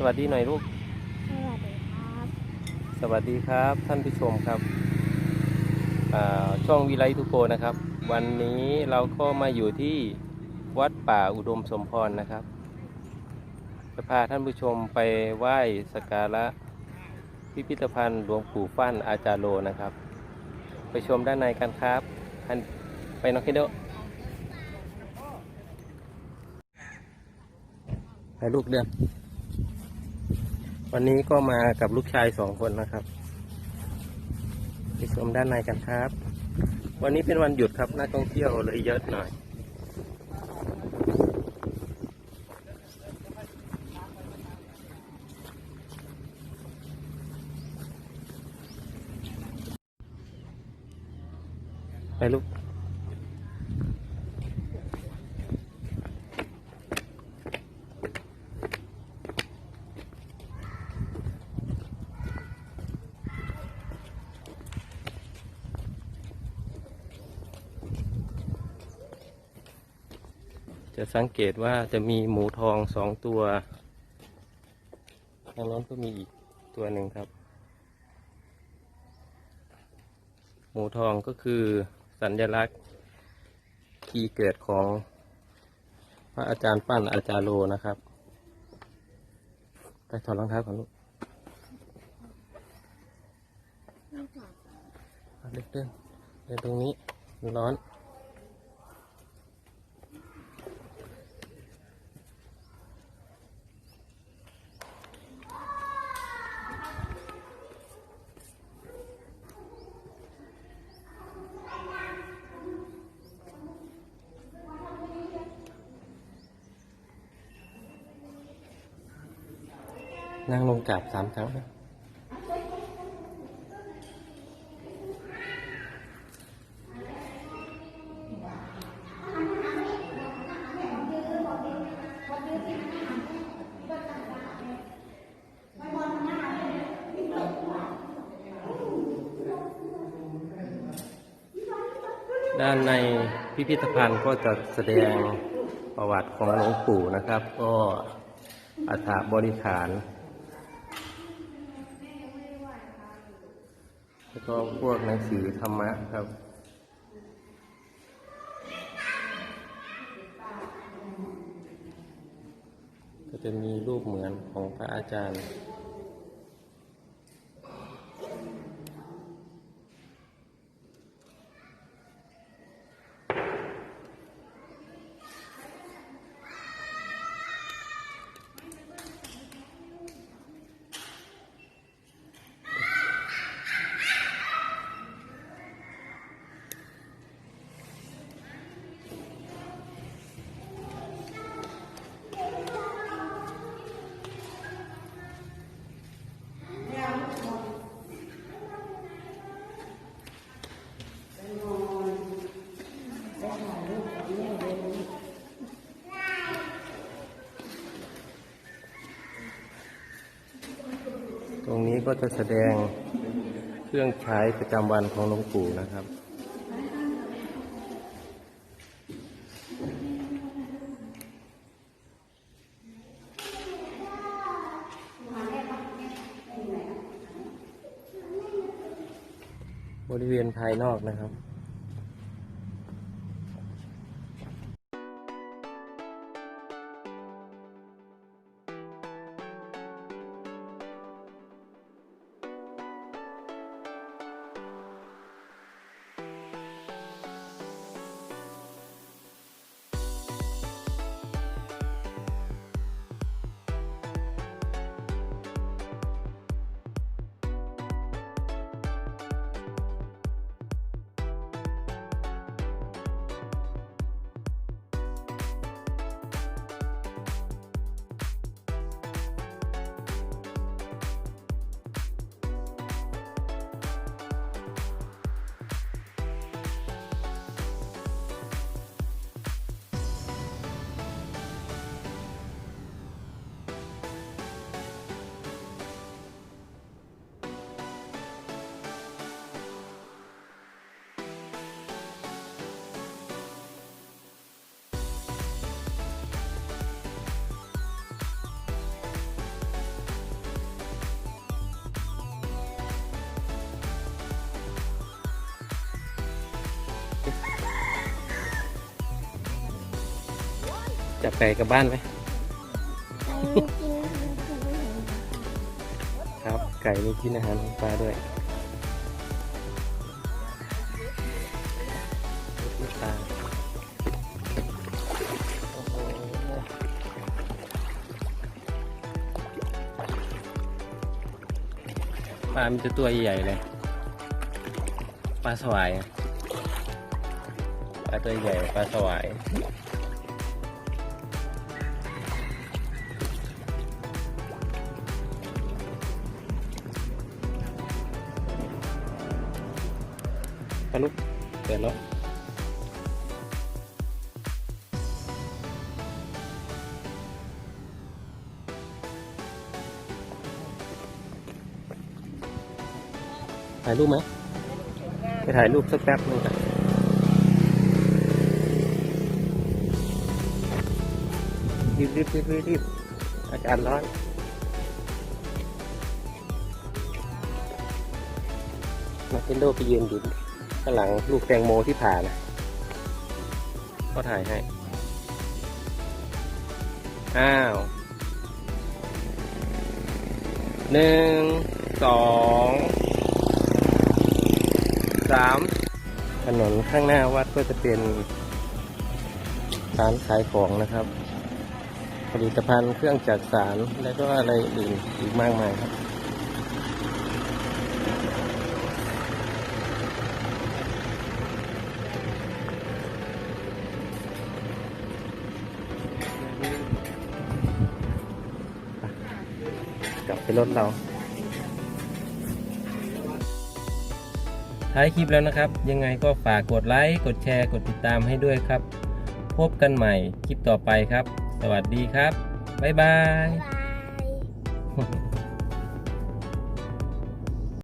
สวัสดีหน่อยลูก สวัสดีครับ สวัสดีครับท่านผู้ชมครับอ่าช่องวิไลทุโกนะครับ วันนี้เราก็มาอยู่ที่วัดป่าอุดมสมพรนะครับ จะพาท่านผู้ชมไปไหว้สักการะพิพิธภัณฑ์หลวงปู่ฟั่นอาจารย์โลนะครับ ไปชมด้านในกันครับอันไปน้องคิดโดไปลูกเดือน วันนี้ก็มากับลูกชายสองคนนะครับไปชมด้านในกันครับ วันนี้เป็นวันหยุดครับนักท่องเที่ยวเลยเยอะหน่อยไปลูก จะสังเกตว่าจะมีหมูทองสองตัวทางโน้นก็มีอีกตัวหนึ่งครับ หมูทองก็คือสัญลักษณ์ที่เกิดของพระอาจารย์ปั้นอาจารย์โลนะครับไปถอดรองเท้าก่อนลูกเอาเดินเดินเดินตรงนี้ร้อน นั่งลงกราบสามครั้งนะด้านในพิพิธภัณฑ์ก็จะแสดงประวัติของหลวงปู่นะครับ ก็อัฐบริขาร แล้วก็พวกหนังสือธรรมะครับ ก็จะมีรูปเหมือนของพระอาจารย์ นี้ก็จะแสดงเครื่องใช้ประจำวันของหลวงปู่นะครับ บริเวณภายนอกนะครับ จับไก่กลับบ้านไหมไปกินอาหารของอาหารครับ ไก่นี่กินอาหารของปลาด้วยปลาโอ้โหปลามันจะตัวใหญ่ๆเลย ปลาสวายอะปลาตัวใหญ่ ปลาสวาย ปลาลูกเปิดแล้วถ่ายรูปไหมไปถ่ายรูปสักแป๊บนึงกันรีบรีบรีบรีบรีบอากาศร้อนมาเคนโดไปยืนอยู่ ข้างหลังลูกแตงโมที่ผ่านะก็ถ่ายให้ อ้าวหนึ่งสองสามถนนข้างหน้าวัดก็จะเป็นร้านขายของนะครับ ผลิตภัณฑ์เครื่องจักสารและก็อะไรอื่นอีกมากมายครับ ไปรถเรา ท้ายคลิปแล้วนะครับ ยังไงก็ฝากกดไลค์กดแชร์กดติดตามให้ด้วยครับ พบกันใหม่คลิปต่อไปครับ สวัสดีครับ บ๊ายบายบาย